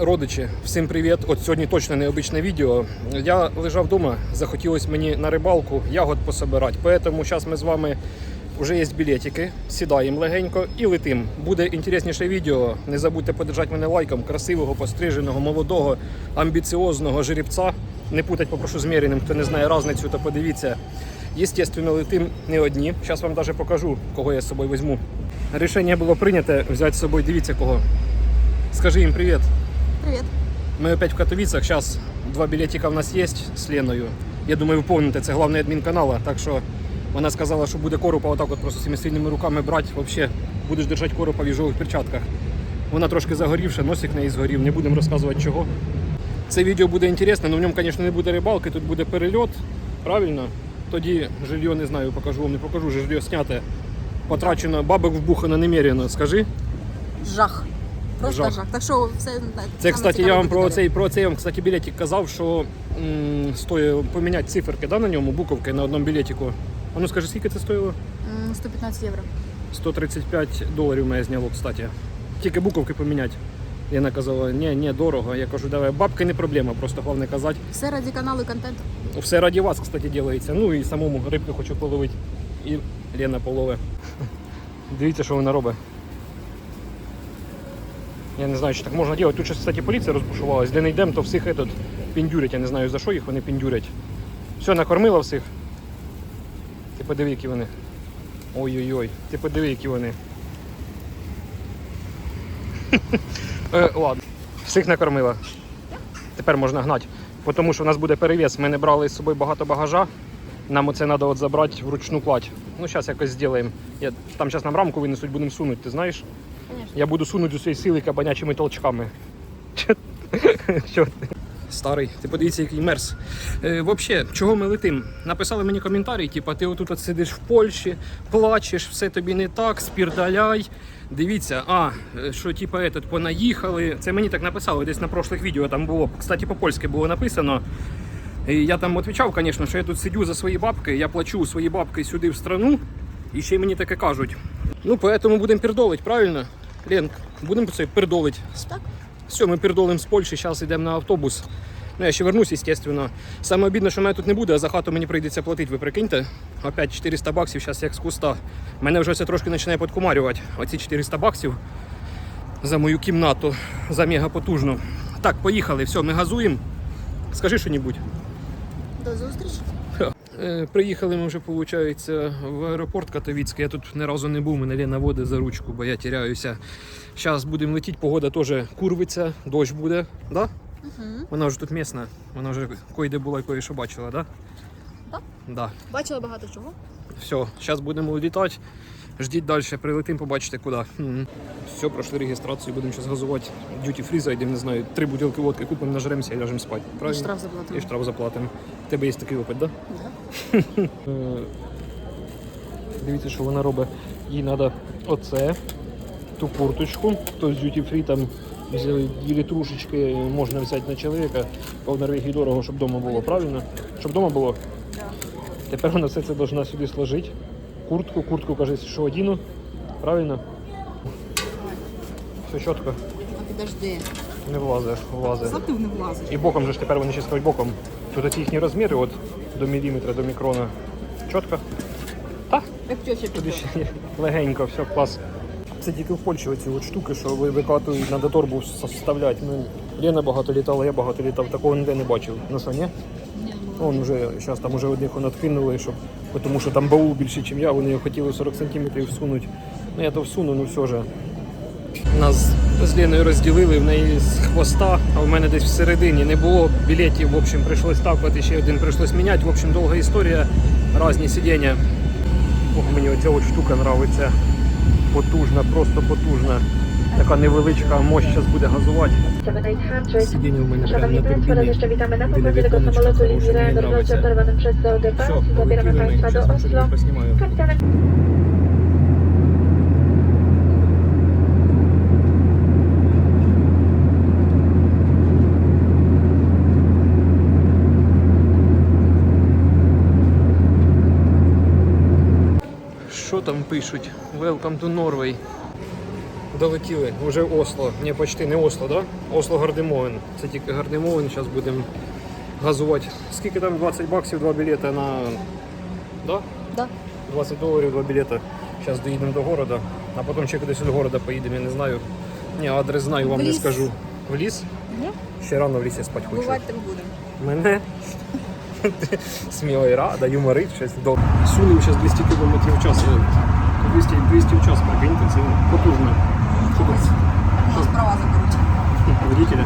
Родичі, всім привіт! От сьогодні точно необичне відео. Я лежав вдома, захотілося мені на рибалку ягод пособирати. Тому зараз ми з вами вже є білетики, сідаємо легенько і летим. Буде інтересніше відео. Не забудьте подержати мене лайком. Красивого, постриженого, молодого, амбіціозного жеребця. Не путать, попрошу з хто не знає різницю, то подивіться. Єстественно, летим не одні. Зараз вам навіть покажу, кого я з собою візьму. Рішення було прийнято взяти з собою, дивіться кого. Скажи їм привіт. Привет. Мы опять в Катовицах. Сейчас два билетика у нас есть с Леною. Я думаю, ви помните, це головний адмін канала. Так що вона сказала, що буде коропа отак от просто цими сильними руками брати. Вообще будеш держати коропа в їжових перчатках. Вона трошки загорівша, носик неї згорів, не будемо розказувати чого. Це відео буде інтересне, але в ньому, звісно, не буде рибалки, тут буде перельот. Правильно? Тоді жилье не знаю, покажу вам, не покажу, жилье сняте. Потрачено, бабок вбухано немерено. Скажи. Жах. Просто Жах. жах. Так що все Це, кстати, я вам про цей про цей вам, кстати, білетик казав, що м, стоїть поміняти циферки да, на ньому, буковки на одному білетику. А ну скажи, скільки це стоїло? 115 євро. 135 доларів мене зняло, кстати. Тільки буковки поміняти. Лена казала, ні, ні, дорого. Я кажу, давай, бабки не проблема, просто головне казати. Все раді каналу і контенту. Все раді вас, кстати, ділається. Ну і самому рибку хочу половити. І Лена полове. Дивіться, що вона робить. Я не знаю, що так можна робити. Тут, щось, кстати, поліція розбушувалась. Де не йдемо, то всіх этот, піндюрять. Я не знаю, за що їх вони піндюрять. Все, накормила всіх. Ти подиви, які вони. Ой-ой-ой, ти подиви, які вони. е, ладно. Всіх накормила. Тепер можна гнати. Тому що у нас буде перевес. Ми не брали з собою багато багажа. Нам оце треба забрати вручну кладь. Ну, зараз якось зробимо. Я, там зараз нам рамку винесуть, будемо сунути, ти знаєш? Конечно. Я буду сунути усієї сили кабанячими толчками. Старий, ти подивіться, який мерз. Е, Взагалі, чого ми летим? Написали мені коментарі, типу, ти отут от сидиш в Польщі, плачеш, все тобі не так, спірдаляй. Дивіться, а, е, що типу, этот, понаїхали. Це мені так написали десь на прошлих відео там було. Кстати, по-польськи було написано. І я там відповідав, звісно, що я тут сидю за свої бабки, я плачу свої бабки сюди в страну, і ще й мені таке кажуть. Ну, поэтому будемо пердолить, правильно? Ленк, будемо це пердолить. Так? Все, ми пердолимо з Польщі, зараз йдемо на автобус. Ну, я ще вернусь, естественно. Саме обідно, що мене тут не буде, а за хату мені прийдеться платити, ви прикиньте. Опять 400 баксів, зараз як з куста. Мене вже це трошки починає підкумарювати. Оці 400 баксів за мою кімнату, за мегапотужну. Так, поїхали, все, ми газуємо. Скажи що-небудь. До зустрічі. Е, Приїхали ми вже, виходить, в аеропорт Катовіцький. Я тут ні разу не був, мене Лена води за ручку, бо я теряюся. Зараз будемо летіти, погода теж курвиться, дощ буде, да? Угу. Вона вже тут місна, вона вже кої-де була і кое-що бачила, да? Так. Да. Бачила багато чого. Все, зараз будемо літати. Ждіть далі, прилетимо, побачите куди. Все, пройшли реєстрацію, будемо зараз газувати. Дюті фрі зайдемо, не знаю, три бутилки водки купимо, нажремося і ляжемо спати. І штраф заплатила. І штраф заплатимо. У тебе є такий опит, так? Да? Да. Е, Дивіться, що вона робить. Їй треба оце, ту курточку, то з duty free там взяли дві літрушечки можна взяти на чоловіка, бо в Норвегії дорого, щоб вдома було, правильно? Щоб вдома було. Да. Тепер вона все це должна сюди сложити. Куртку, куртку каже, що одіну. Правильно? Все чітко, А підожди. не влазить, влазить. Сам ти не влазиш. І боком же ж тепер вони ще скажуть боком. Тут ці їхні розміри от, до міліметра, до мікрона. Чітко? Так? Як Туди ще є легенько, все, клас. Це тільки в Польщі оці от штуки, що ви викатують на торбу вставляють. Ну, Лена багато літала, я багато літав, такого ніде не бачив. Ну що, ні? Ні, Вон вже зараз там уже одних он откинули, щоб, тому що там баул більше, ніж я, вони хотіли 40 сантиметрів всунути. Ну я то всуну, ну все ж. Нас з Леною розділили, в неї з хвоста, а в мене десь всередині не було білетів. В общем, прийшлось ставити, ще один прийшлось міняти. В общем, довга історія, різні сидіння. Ох, мені оця от штука подобається. Потужна, просто потужна. Така невеличка, мощь зараз буде газувати. 7800. Сидіння в мене прямо Szanowni на Państwo, raz турбіні. jeszcze witamy na Gdyby pokładzie tego wielkanocna samolotu хорошая, linii мне Ryanair нравится. operowanym przez DOD Все, Bank. Zabieramy полетіли ми. Państwa Зараз do вам Oslo. поснімаю. Kapitanem Що там пишуть? Welcome to Norway. Долетіли. Уже Осло. Ні, почти не Осло, да? Осло Гардемовен. Це тільки Гардемовен. Зараз будемо газувати. Скільки там 20 баксів, два білети на. Да? Да. 20 доларів, два білети. Зараз доїдемо до города, а потім ще кудись до города поїдемо, я не знаю. Ні, адрес знаю, вам В не ліс. скажу. В ліс? Ні? Ще рано в лісі спати хочу. Бувати там будемо. Мене сміло і рада, юморить щось до. Сунув зараз 200 км в час. 200, 200 в час, прикиньте, це потужно. Права заберуть. Водителя.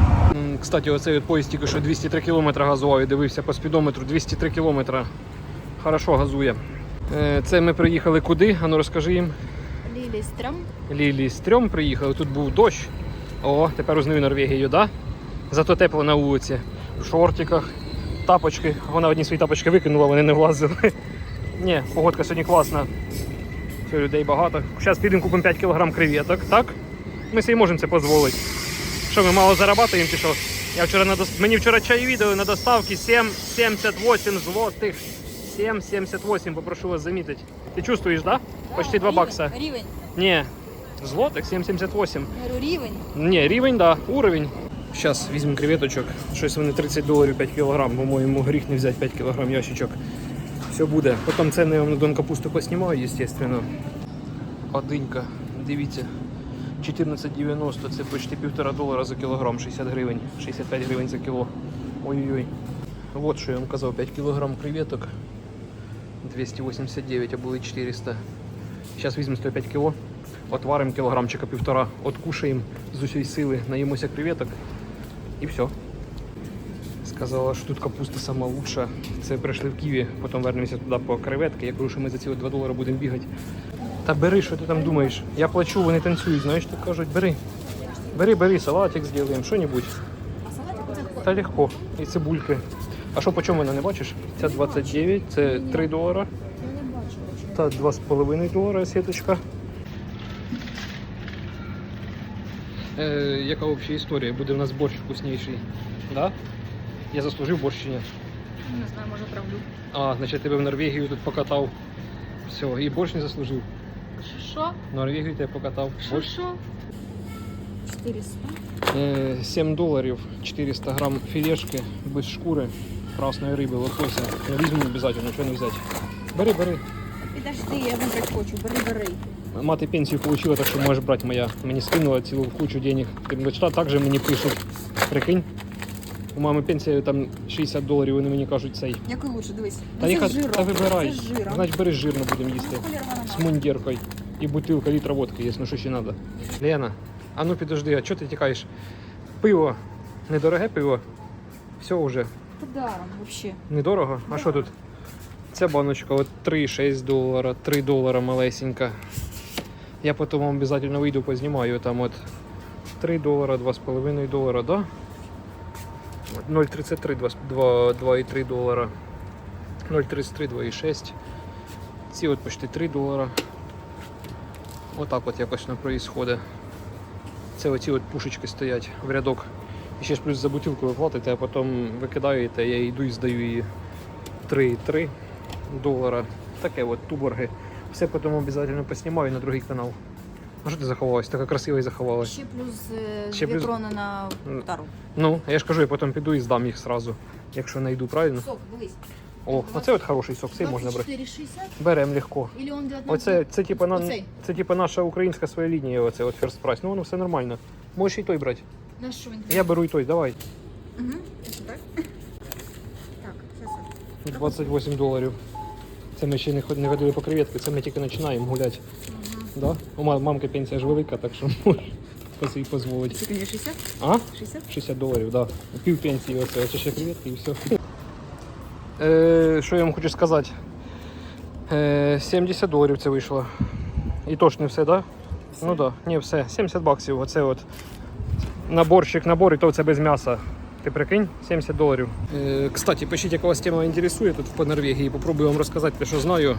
Кстати, оцей от поїзд тільки що 203 км газував і дивився по спідометру. 203 км. Хорошо газує. Е, Це ми приїхали куди? Ану розкажи їм. Лілі стрім. Лілі стрьом приїхали, тут був дощ. О, тепер узнаю Норвегію, да? Зато тепло на вулиці. В шортиках, тапочки. Вона одні свої тапочки викинула, вони не влазили. Ні, погодка сьогодні класна. Все, людей багато. Зараз підемо купимо 5 кг креветок, так? Ми собі можемо це дозволити. Що, ми мало зарабатуємо чи що? Я вчора на дос... Мені вчора чай відео на доставці 7,78 злотих. 7,78, попрошу вас замітити. Ти чувствуєш, да? Почти 2 бакса. Рівень. Ні, злотих 7,78. Я говорю, рівень. Ні, рівень, да, уровень. Зараз візьмемо креветочок. Щось вони 30 доларів 5 кг, по-моєму, гріх не взяти 5 кг ящичок. Все буде. Потім ціни я вам на дон капусту поснімаю, звісно. Одинька, дивіться. 14,90 це почти півтора долара за кілограм, 60 гривень, 65 гривень за кіло. Ой-ой-ой. Вот що я вам казав, 5 кг креветок. 289, а були 400. Зараз візьмемо 105 кг. Отваримо кілограмчика півтора, откушаємо з усієї сили, наїмося креветок і все. Сказала, що тут капуста сама лучша. Це прийшли в Києві, потім вернемося туди по креветки. Я кажу, що ми за ці 2 долари будемо бігати. Та бери, що ти там думаєш? Я плачу, вони танцюють, знаєш, так кажуть, бери. Бери, бери, салатик зробимо, що-небудь. Та легко. І цибульки. А що по чому вона не бачиш? Ця 29, це 3 долара. Та 2,5 долара сіточка. Е, яка взагалі історія? Буде в нас борщ вкусніший. Да? Я заслужив борщ чи ні? Не знаю, може правду. А, значить тебе в Норвегію тут покатав. Все, і борщ не заслужив. Що? В Норвегію тебе покатав. Що? Борщ. Що? 400. Е, 7 доларів 400 грам філешки без шкури красної риби, лосося. Я візьму обов'язково, нічого не взяти. Бери, бери. Підожди, я вибрати хочу. Бери, бери. Мати пенсію отримала, так що можеш брати моя. Мені скинула цілу кучу денег. Ти бачила, так же мені пишуть. Прикинь. У мами пенсія там 60 доларів, вони мені кажуть цей. Який лучше, дивись. Та, це яка, з жиром. та вибирай. Це з жиром. Значить бери жирно будемо їсти. Ну, вона З мундіркою. І бутилка літра водки є, ну що ще треба. Лена, а ну підожди, а чого ти тікаєш? Пиво. Недороге пиво. Все вже. Подаром вообще. Недорого? А що тут? Ця баночка от 3,6 долара, 3 долара малесенька. Я потім обов'язково вийду, познімаю там от 3 долара, 2,5 долара, да? От 0,33, 2 2,3 долара. 0,33, 2,6. Ці от почти 3 долара. Отак от якось воно проїсходить. Це оці от пушечки стоять в рядок. І ще ж плюс за бутилку ви платите, а потім викидаєте, я йду і здаю її 3,3 долара. Таке от туборги. Все потім обов'язково поснімаю на другий канал. А що ти заховалась? Така красива і заховалась. Ще плюс е, Ще плюс- крони на М. тару. Ну, я ж кажу, я потім піду і здам їх сразу, якщо знайду правильно. Сок, дивись. О, оце от хороший сок, цей можна брати. 24,60 Берем легко. или он 19? Оце це типу, на, Оцей. це типу наша українська своя лінія, оце от First Price. Ну воно все нормально. Можеш і той брати. На що він? Я беру і той, давай. Угу. Так? Так, зараз. 28 доларів. Це ми ще не ход- не ходили по креветки, це ми тільки починаємо гуляти. Да? У ма- мамки пенсія ж велика, так що може собі дозволити. Скільки 60? А? 60? 60 доларів, так. Да. Пів пенсії оце, оце ще креветки і все. Е, що я вам хочу сказати? Е, 70 доларів це вийшло. І то ж не все, так? Да? Ну так, да. ні, все. 70 баксів. Оце от наборчик, набор, і то це без м'яса. Ти прикинь, 70 доларів. Е, кстати, пишіть, яка вас тема інтересує тут по Норвегії. Попробую вам розказати те, що знаю.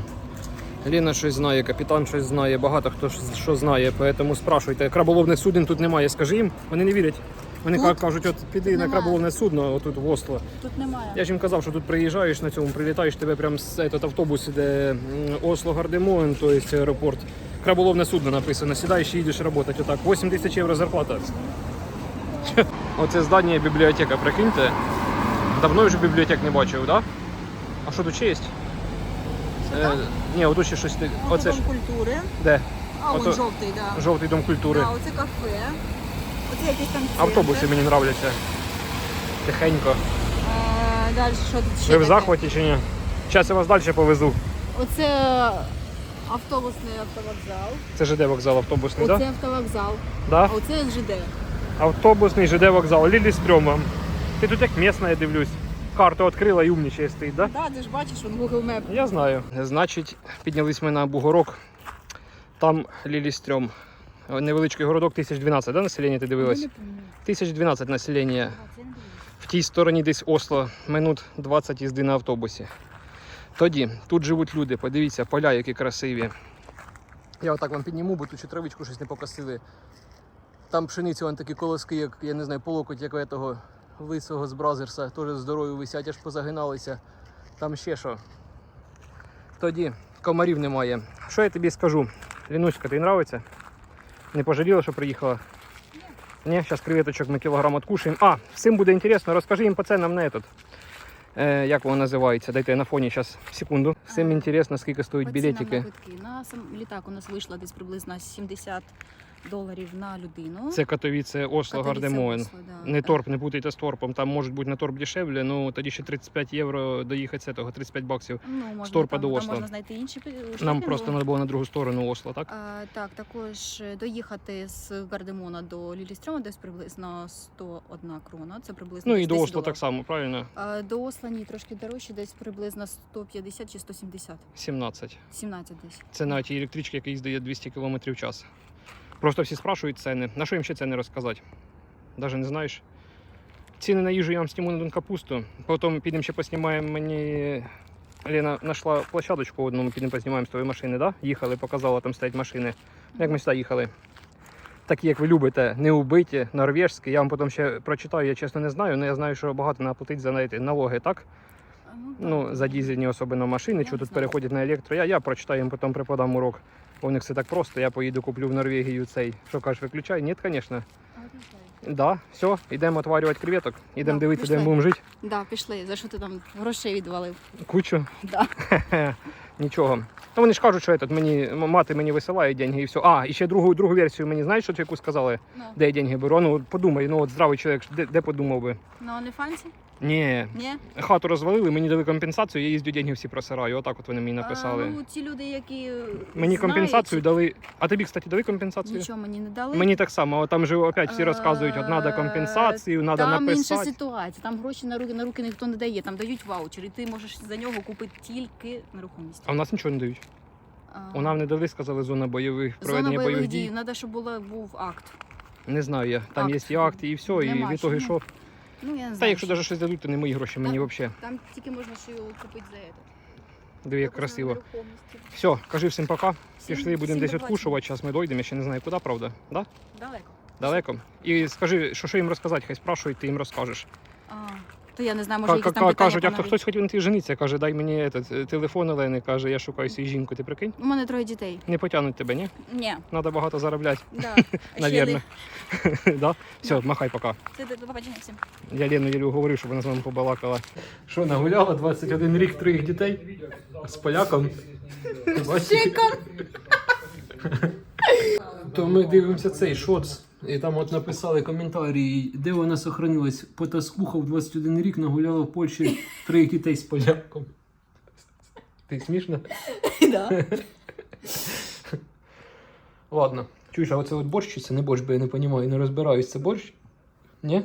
Лена щось знає, капітан щось знає, багато хто що знає, тому спрашуйте. Краболовних суден тут немає, скажи їм, вони не вірять. Вони Тут? кажуть, от піди на Немає. краболовне судно, отут в Осло. Тут немає. Я ж їм казав, що тут приїжджаєш на цьому, прилітаєш тебе прямо з этот автобус, де Осло Гардемовен, то є аеропорт. краболовне судно написано. Сідаєш і їдеш працювати. Отак. 8 тисяч євро зарплата. Оце здання бібліотека, прикиньте. Давно вже бібліотек не бачив, так? Да? А що тут ще є? Е, ні, отут ще щось. ти- Оце ж Дом культури. де? А, Ото- он жовтий, да. Жовтий дом культури. Да, оце кафе. Оце якийсь там центр. Автобуси мені нравляться. Тихенько. Е, Далі, що тут ще Ви в таке? захваті чи ні? Зараз я вас далі повезу. Оце автобусний автовокзал. Це ЖД вокзал автобусний, так? Оце Да? автовокзал. А оце ЖД. Автобусний ЖД вокзал. Лілі Стрьома. Ти тут як місна, я дивлюсь. Карту відкрила і умнічає стоїть, так? Да? Да, ти ж бачиш, он Google Map. Я знаю. Значить, піднялись ми на Бугорок. Там Лілістрьом. Невеличкий городок 1012, да, населення ти дивилась? 1012 населення. В тій стороні десь Осло, минут 20 їзди на автобусі. Тоді тут живуть люди, подивіться, поля, які красиві. Я отак вам підніму, бо тут ще травичку щось не покосили. Там пшеницю вон такі колоски, як я не знаю, полокоть як у того лисого з Бразерса, теж здорові висять, аж позагиналися. Там ще що. Тоді комарів немає. Що я тобі скажу? Лінуська, тобі нравиться? Не пожаліла, що приїхала? Ні, зараз креветочок ми кілограм откушаємо. А, всім буде інтересно, розкажи їм по ценам на этот. Е, як воно називається? Дайте я на фоні зараз секунду. Всім А, інтересно, скільки стоять білетики. На. На сам літак у нас вийшло десь приблизно 70 доларів на людину. Це Катовіце, Осло, Гардемоен. Да. Не торп, не путайте з торпом. Там може бути на торп дешевле, ну тоді ще 35 євро доїхати з цього, 35 баксів. Ну, можна, з Торпа там, до там можна знайти інші пі- Нам просто треба було на другу сторону Осло, так? А, так, також доїхати з Гардемона до Лілістрьома десь приблизно 101 крона. Це приблизно Ну і до 10 Осло так само, правильно? А, до Осла ні, трошки дорожче, десь приблизно 150 чи 170. 17. 17 десь. Це на тій електричці, яка їздить 200 км в час. Просто всі спрашують ціни. На що їм ще ціни розказати? Навіть не знаєш. Ціни на їжу я вам зніму на Донкапусту. Потім підемо ще поснімаємо мені. Лена знайшла площадочку одну, ми підемо познімаємо з твоєї машини, да? Їхали, показала, там стоять машини. Як ми сюди їхали. Такі, як ви любите, не убиті, норвежські. Я вам потім ще прочитаю, я чесно не знаю, але я знаю, що багато треба платити за знаєте, налоги, так? Ну, Ну, за дізельні особливо машини, що тут переходять на електро. Я, я прочитаю їм, потім преподам урок. У них все так просто. Я поїду, куплю в Норвегію цей. Що кажеш, виключай? Ні, звісно. Да, все, йдемо отварювати креветок. Ідемо Да, дивитися, де ми будемо жити. Да, пішли. За що ти там грошей відвалив? Кучу. Да. Нічого. Ну вони ж кажуть, що этот, мені, мати мені висилає деньги і все. А, і ще другу, другу версію мені знаєш, що яку сказали, Ну, де я деньги беру. Ну подумай, ну от здравий чоловік, де, де подумав би? на OnlyFans? Ні, Ні? хату розвалили, мені дали компенсацію, я їздю деньги всі просираю. Отак от вони мені написали. А, ну, ті люди, які е, Мені знають, компенсацію дали. А тобі, кстати, дали компенсацію? Нічого мені не дали. Мені так само, там же опять всі розказують, от треба компенсацію, треба там інша ситуація. Там гроші на руки на руки ніхто не дає. Там дають ваучер, і ти можеш за нього купити тільки нерухомість. А в нас нічого не дають. А, У нам не дали, сказали, зона бойових, проведення бойових дій. дій. Треба, щоб була був акт. Не знаю я. Там Акт. є і акт, і все, і Нема, в ітогі що що. Ну я не Та якщо що- навіть щось дадуть, то не мої гроші, мені взагалі. Там тільки можна ще його купити за це. Диви, як красиво. Все, кажи всім пока. Пішли, будемо десь відкушувати. Зараз ми дойдемо, я ще не знаю куди, правда? Да? Далеко. Далеко. І скажи, що, що їм розказати, хай спрашують, ти їм розкажеш. А, то я не знаю, може якісь там питання. Кажуть, а хто хтось хотів на ти жениться, каже, дай мені этот, телефон Олени, каже, я шукаю свою жінку, ти прикинь? У мене троє дітей. Не потягнуть тебе, ні? Ні. Треба багато заробляти. Да. Навірно. да? Все, Да. махай пока. Це до побачення всім. Я Лену Єлю говорив, щоб вона з нами побалакала. Що, нагуляла 21 рік троїх дітей з поляком. Чиком. То ми дивимося цей шоц. І там от написали коментарі, де вона сохранилась. Потаскуха в 21 рік нагуляла в Польщі троїх дітей з поляком. Ти смішно? Да. Ладно. Чуєш, а оце от борщ чи це не борщ, бо я не розумію, не розбираюсь. Це борщ? Ні?